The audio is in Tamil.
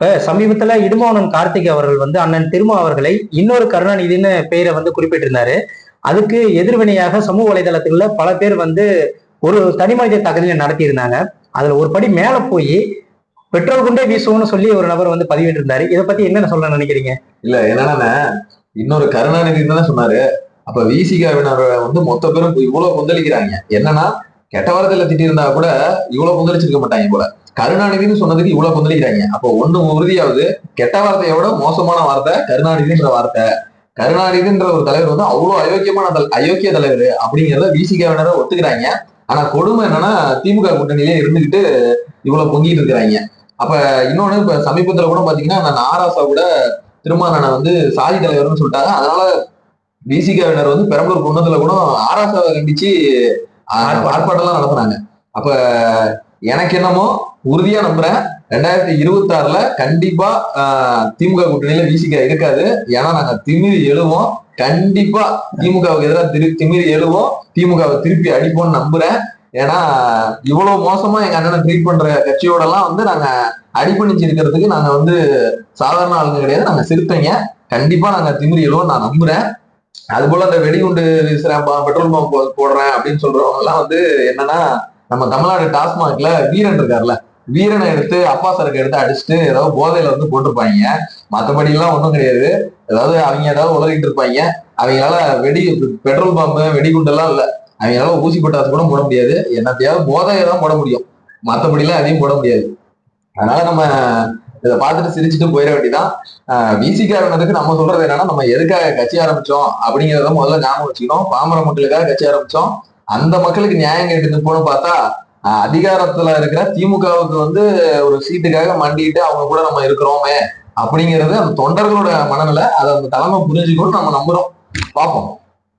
இப்ப சமீபத்துல இடுமோனன் கார்த்திக் அவர்கள் வந்து அண்ணன் திருமா அவர்களை இன்னொரு கருணாநிதினு பெயரை வந்து குறிப்பிட்டிருந்தாரு. அதுக்கு எதிர்வினையாக சமூக வலைதளத்துல பல பேர் வந்து ஒரு தனி மனித தகுதியை நடத்தியிருந்தாங்க. அதுல ஒரு படி மேல போய் பெட்ரோல் குண்டே வீசுவோம்னு சொல்லி ஒரு நபர் வந்து பதிவிட்டிருந்தாரு. இதை பத்தி என்ன சொல்ல நினைக்கிறீங்க? இல்ல என்னன்னா இன்னொரு கருணாநிதி தான் சொன்னாரு அப்ப விசிகாவினர் வந்து மொத்த பேரும் இவ்வளவு கொந்தளிக்கிறாங்க. என்னன்னா கெட்ட வாரத்துல திட்டிருந்தா கூட இவ்வளவு கொந்தளிச்சிருக்க மாட்டாங்க போல. கருணாநிதினு சொன்னதுக்கு இவ்வளவு கொந்தளிக்கிறாங்க. அப்போ ஒண்ணு உறுதியாவது கெட்ட வார்த்தையை விட மோசமான வார்த்தை கருணாநிதின்ற வார்த்தை. கருணாநிதின்ற ஒரு தலைவர் வந்து அவ்வளவு அயோக்கியமான அயோக்கிய தலைவர் அப்படிங்கிறத விசிகாவினரை ஒத்துக்கிறாங்க. ஆனா கொடுமை என்னன்னா திமுக கூட்டணியிலே இருந்துகிட்டு இவ்வளவு பொங்கிட்டு இருக்கிறாங்க. அப்ப இன்னொன்னு இப்ப சமீபத்துல கூட பாத்தீங்கன்னா நான் ஆராசா கூட திருமாவளவனை வந்து சாதி தலைவர்னு சொல்லிட்டாங்க. அதனால விசிகாவினர் வந்து பெரம்பலூர் குன்னத்துல கூட ஆராசாவை கண்டிச்சு ஆர்ப்பாட்டம் எல்லாம் நடத்துனாங்க. அப்ப எனக்கு என்னமோ உறுதியா நம்புறேன். ரெண்டாயிரத்தி இருபத்தி ஆறுல கண்டிப்பா திமுக கூட்டணியில விசிகா இருக்காது. ஏன்னா நாங்க திமிரி எழுவோம். கண்டிப்பா திமுகவுக்கு எதிராக திரு திமிரி எழுவோம். திமுகவை திருப்பி அடிப்போம்னு நம்புறேன். ஏன்னா இவ்வளவு மோசமா எங்க அண்ணனை ட்ரீட் பண்ற கட்சியோட எல்லாம் வந்து நாங்க அடிப்பணிச்சு இருக்கிறதுக்கு நாங்க வந்து சாதாரண ஆளுங்க கிடையாது. நாங்க சிறுத்தைங்க. கண்டிப்பா நாங்க திமிரி எழுவோம் நான் நம்புறேன். அது போல அந்த வெடிகுண்டு வீசுறேன் பா- பெட்ரோல் பம்ப் போடுறேன் அப்படின்னு சொல்றவங்க எல்லாம் வந்து என்னன்னா நம்ம தமிழ்நாடு டாஸ்மாக்ல வீரன் இருக்காருல்ல. வீரனை எடுத்து அப்பா சரக்கு எடுத்து அடிச்சுட்டு ஏதாவது போதையில வந்து போட்டிருப்பாங்க. மத்தபடி எல்லாம் ஒண்ணும் கிடையாது. ஏதாவது அவங்க ஏதாவது உலகிட்டு இருப்பாங்க. அவங்களால வெடி பெட்ரோல் பம்பு வெடிகுண்டு எல்லாம் இல்ல. அவங்களால ஊசி பட்டாசு கூட போட முடியாது. என்னத்தையாவது போதையை தான் போட முடியும். மத்தபடி எல்லாம் அதையும் போட முடியாது. அதனால நம்ம இதை பார்த்துட்டு சிரிச்சுட்டு போயிட வேண்டியதான் விசிக்காரனதுக்கு நம்ம சொல்றது என்னன்னா நம்ம எதுக்காக கட்சி ஆரம்பிச்சோம் அப்படிங்கறத முதல்ல ஞாபகம் வச்சுக்கணும். பாமர மக்களுக்காக கட்சி ஆரம்பிச்சோம். அந்த மக்களுக்கு நியாயம் கேட்டு போன பார்த்தா அதிகாரத்துல இருக்கிற திமுகவுக்கு வந்து ஒரு சீட்டுக்காக மண்டிட்டு அவங்க கூட நம்ம இருக்கிறோமே அப்படிங்கிறது அந்த தொண்டர்களோட மனநிலை அதை அந்த தலைமை புரிஞ்சுக்கணும்னு நம்ம நம்புறோம். பார்ப்போம்.